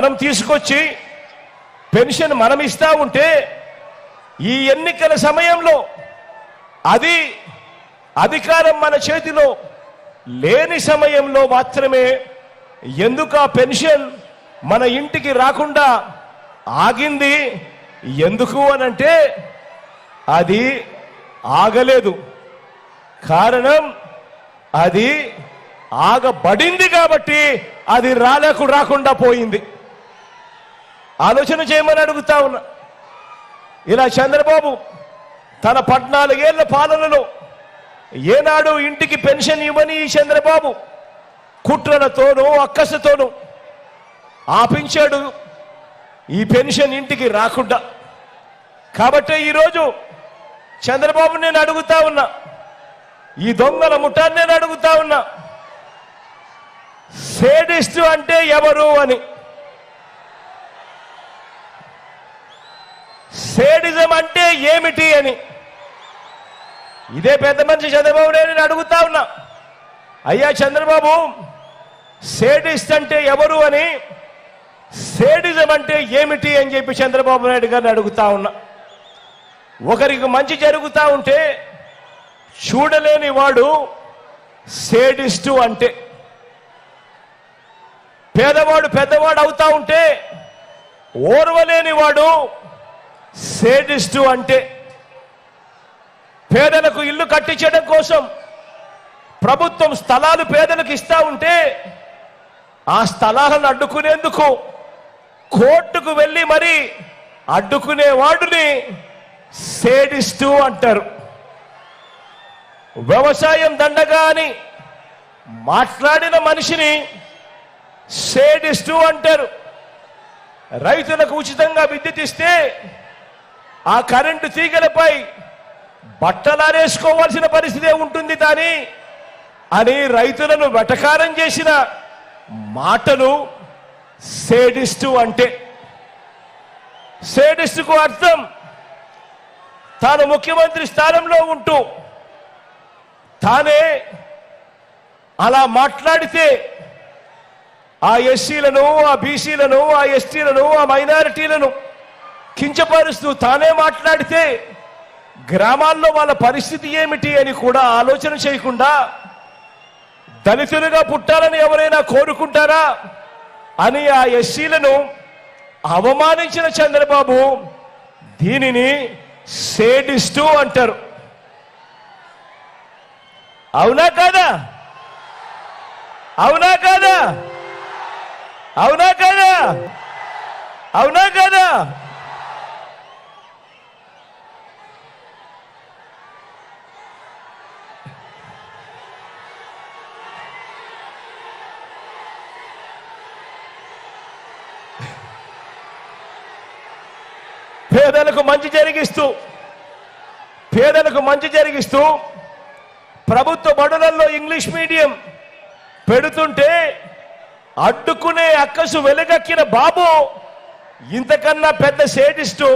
మనం తీసుకొచ్చి పెన్షన్ మనం ఇస్తా ఉంటే ఈ ఎన్నికల సమయంలో అది అధికారం మన చేతిలో లేని సమయంలో మాత్రమే ఎందుకు ఆ పెన్షన్ మన ఇంటికి రాకుండా ఆగింది? ఎందుకు అనంటే అది ఆగలేదు. కారణం అది ఆగబడింది కాబట్టి అది రాలేకు రాకుండా పోయింది. ఆలోచన చేయమని అడుగుతా ఉన్నా. ఇలా చంద్రబాబు తన పద్నాలుగేళ్ళ పాలనలో ఏనాడు ఇంటికి పెన్షన్ ఇవ్వని ఈ చంద్రబాబు కుట్రలతోనూ అక్కసతోనూ ఆపించాడు ఈ పెన్షన్ ఇంటికి రాకుండా. కాబట్టి ఈరోజు చంద్రబాబు నేను అడుగుతా ఉన్నా. ఈ దొంగల ముఠాన్ని నేను అడుగుతా ఉన్నా. సేడిస్ట్ అంటే ఎవరు అని. సేడిజం అంటే ఏమిటి అని? ఇదే పెద్ద మనిషి చంద్రబాబు నాయుడు అడుగుతా ఉన్నా. అయ్యా చంద్రబాబు సేడిస్ట్ అంటే ఎవరు అని? సేడిజం అంటే ఏమిటి అని చెప్పి చంద్రబాబు నాయుడు గారిని అడుగుతా ఉన్నా. ఒకరికి మంచి జరుగుతా ఉంటే చూడలేని వాడు సేడిస్టు అంటే. పేదవాడు పెద్దవాడు అవుతా ఉంటే ఓర్వలేని వాడు సేడిస్టు అంటే పేదలకు ఇల్లు కట్టించడం కోసం ప్రభుత్వం స్థలాలు పేదలకు ఇస్తా ఉంటే ఆ స్థలాలను అడ్డుకునేందుకు కోర్టుకు వెళ్ళి మరి అడ్డుకునే వాడిని అంటారు. వ్యవసాయం దండగా అని మాట్లాడిన మనిషిని సేడిస్టు అంటారు. రైతులకు ఉచితంగా విద్యుత్ ఇస్తే ఆ కరెంటు తీగలపై బట్టలారేసుకోవాల్సిన పరిస్థితే ఉంటుంది కానీ అని రైతులను వెటకారం చేసిన మాటలు సేడిస్టు అంటే. సేడిస్టుకు అర్థం తాను ముఖ్యమంత్రి స్థానంలో ఉంటూ తానే అలా మాట్లాడితే ఆ ఎస్సీలను ఆ బీసీలను ఆ ఎస్టీలను ఆ మైనారిటీలను కించపరుస్తూ తానే మాట్లాడితే గ్రామాల్లో వాళ్ళ పరిస్థితి ఏమిటి అని కూడా ఆలోచన చేయకుండా దళితులుగా పుట్టాలని ఎవరైనా కోరుకుంటారా అని ఆ ఎస్సీలను అవమానించిన చంద్రబాబు దీనిని సేడిస్టు అంటారు. అవునా కాదా? అవునా కాదా? అవునా కాదా? అవునా కాదా? పేదలకు మంచి జరిగిస్తూ పేదలకు మంచి జరిగిస్తూ ప్రభుత్వ బడులలో ఇంగ్లీష్ మీడియం పెడుతుంటే అడ్డుకునే అక్కసు వెలుగక్కిన బాబు ఇంతకన్నా పెద్ద సేటిస్టు.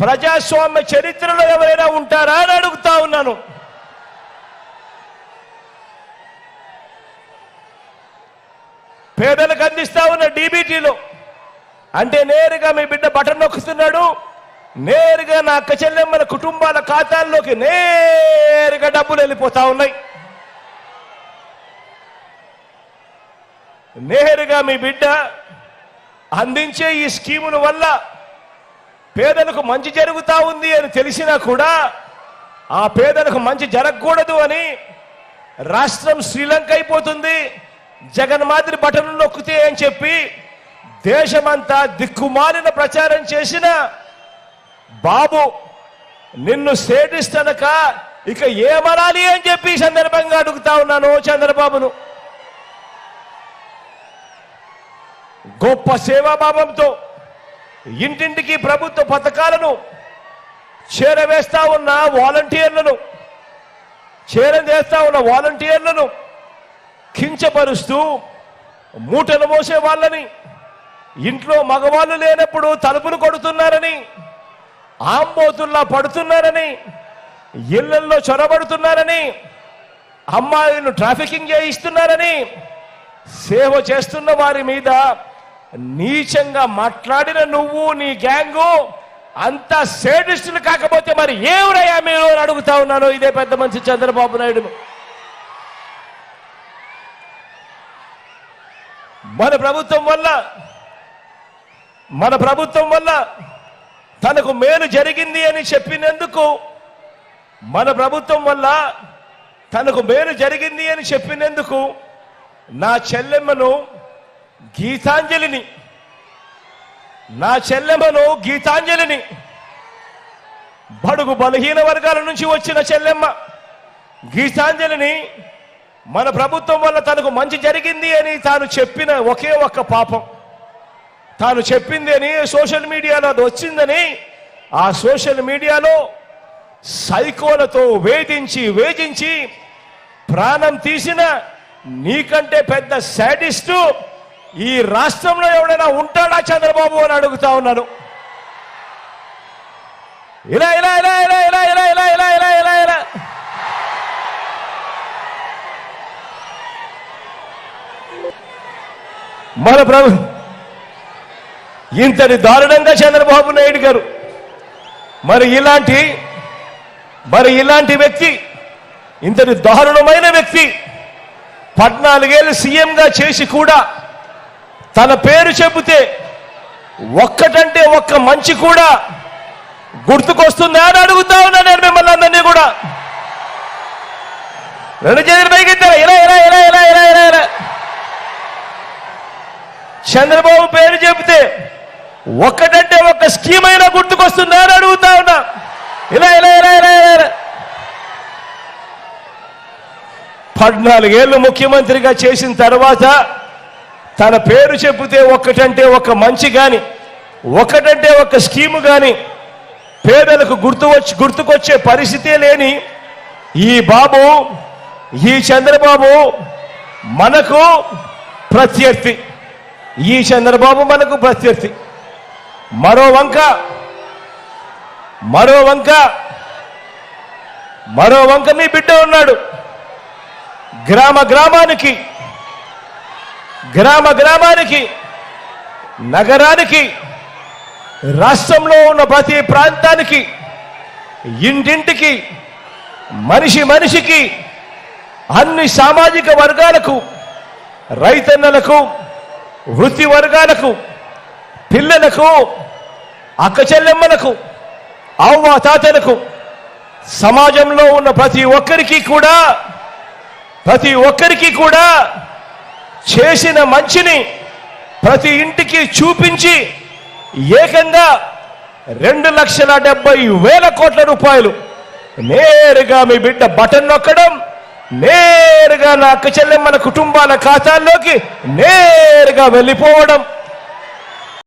ప్రజాస్వామ్య చరిత్రలో ఎవరైనా ఉంటారా అని అడుగుతా ఉన్నాను. పేదలకు అందిస్తా ఉన్న డీబీటీలో అంటే నేరుగా మీ బిడ్డ బటన్ నొక్కుతున్నాడు. నేరుగా నా అక్క చెల్లెమ్మల కుటుంబాల ఖాతాల్లోకి నేరుగా డబ్బులు వెళ్ళిపోతా ఉన్నాయి. నేరుగా మీ బిడ్డ అందించే ఈ స్కీముల వల్ల పేదలకు మంచి జరుగుతా ఉంది అని తెలిసినా కూడా ఆ పేదలకు మంచి జరగకూడదు అని రాష్ట్రం శ్రీలంక అయిపోతుంది. జగన్ మాదిరి బటన్ నొక్కితే అని చెప్పి దేశమంతా దిక్కుమాలిన ప్రచారం చేసిన బాబు నిన్ను సేటిస్తనక ఇక ఏమనాలి అని చెప్పి సందర్భంగా అడుగుతా ఉన్నాను చంద్రబాబును. గొప్ప సేవాభావంతో ఇంటింటికి ప్రభుత్వ పథకాలను చేరవేస్తా ఉన్న వాలంటీర్లను చేరవేస్తా ఉన్న వాలంటీర్లను కించపరుస్తూ మూటలు మోసే వాళ్ళని ఇంట్లో మగవాళ్ళు లేనప్పుడు తలుపులు కొడుతున్నారని ఆంబోతుల్లా పడుతున్నారని ఇళ్ళల్లో చొరబడుతున్నారని అమ్మాయిలను ట్రాఫికింగ్ చేయిస్తున్నారని సేవ చేస్తున్న వారి మీద నీచంగా మాట్లాడిన నువ్వు నీ గ్యాంగు అంత సేడిస్టులు కాకపోతే మరి ఏమిరయ్యా మీరు అని అడుగుతా ఉన్నాను. ఇదే పెద్ద మనిషి చంద్రబాబు నాయుడు. మన ప్రభుత్వం వల్ల మన ప్రభుత్వం వల్ల తనకు మేలు జరిగింది అని చెప్పినందుకు మన ప్రభుత్వం వల్ల తనకు మేలు జరిగింది అని చెప్పినందుకు నా చెల్లెమ్మను గీతాంజలిని నా చెల్లెమ్మను గీతాంజలిని బడుగు బలహీన వర్గాల నుంచి వచ్చిన చెల్లెమ్మ గీతాంజలిని మన ప్రభుత్వం వల్ల తనకు మంచి జరిగింది అని తాను చెప్పిన ఒకే ఒక్క పాపం. తాను చెప్పింది అని సోషల్ మీడియాలో అది వచ్చిందని ఆ సోషల్ మీడియాలో సైకోలతో వేధించి వేధించి ప్రాణం తీసిన నీకంటే పెద్ద శాడిస్టు ఈ రాష్ట్రంలో ఎవడైనా ఉంటాడా చంద్రబాబు అని అడుగుతా ఉన్నాను ఇలా ఇలా ఇలా ఇలా ఇలా ఇలా ఇలా ఇలా ఇలా ఇలా ఇలా మన ప్రభు ఇంతటి దారుణంగా చంద్రబాబు నాయుడు గారు. మరి ఇలాంటి మరి ఇలాంటి వ్యక్తి ఇంతటి దారుణమైన వ్యక్తి పద్నాలుగేళ్ళు సీఎంగా చేసి కూడా తన పేరు చెబితే ఒక్కటంటే ఒక్క మంచి కూడా గుర్తుకొస్తుందా అని అడుగుతా ఉన్నా నేను మిమ్మల్ని అందరినీ కూడా. రెండు చేతులు పైకెత్తారా ఇలా ఇలా ఇలా ఇలా ఇలా ఇలా ఇలా. చంద్రబాబు పేరు చెబితే ఒకటంటే ఒక స్కీమ్ అయినా గుర్తుకొస్తుందా అని అడుగుతా ఉన్నా. ఇలా ఇలా ఇలా ఇలా ఇలా పద్నాలుగేళ్ళు ముఖ్యమంత్రిగా చేసిన తర్వాత తన పేరు చెబితే ఒక్కటంటే ఒక మంచి గాని ఒకటంటే ఒక స్కీము కానీ పేదలకు గుర్తు వచ్చి గుర్తుకొచ్చే పరిస్థితే లేని ఈ బాబు ఈ చంద్రబాబు మనకు ప్రత్యర్థి. ఈ చంద్రబాబు మనకు ప్రత్యర్థి. మరో వంక. మరో వంక. మరో వంక మీ బిడ్డ ఉన్నాడు. గ్రామ గ్రామానికి. గ్రామ గ్రామానికి. నగరానికి. రాష్ట్రంలో ఉన్న ప్రతి ప్రాంతానికి. ఇంటింటికి. మనిషి మనిషికి. అన్ని సామాజిక వర్గాలకు. రైతన్నలకు. వృత్తి వర్గాలకు. పిల్లలకు. అక్క చెల్లెమ్మలకు అవ్వ తాతలకు సమాజంలో ఉన్న ప్రతి ఒక్కరికి కూడా ప్రతి ఒక్కరికి కూడా చేసిన మంచిని ప్రతి ఇంటికి చూపించి ఏకంగా రెండు లక్షల డెబ్బై వేల కోట్ల రూపాయలు నేరుగా మీ బిడ్డ బటన్ నొక్కడం నేరుగా నా అక్క చెల్లెమ్మల కుటుంబాల ఖాతాల్లోకి నేరుగా వెళ్ళిపోవడం.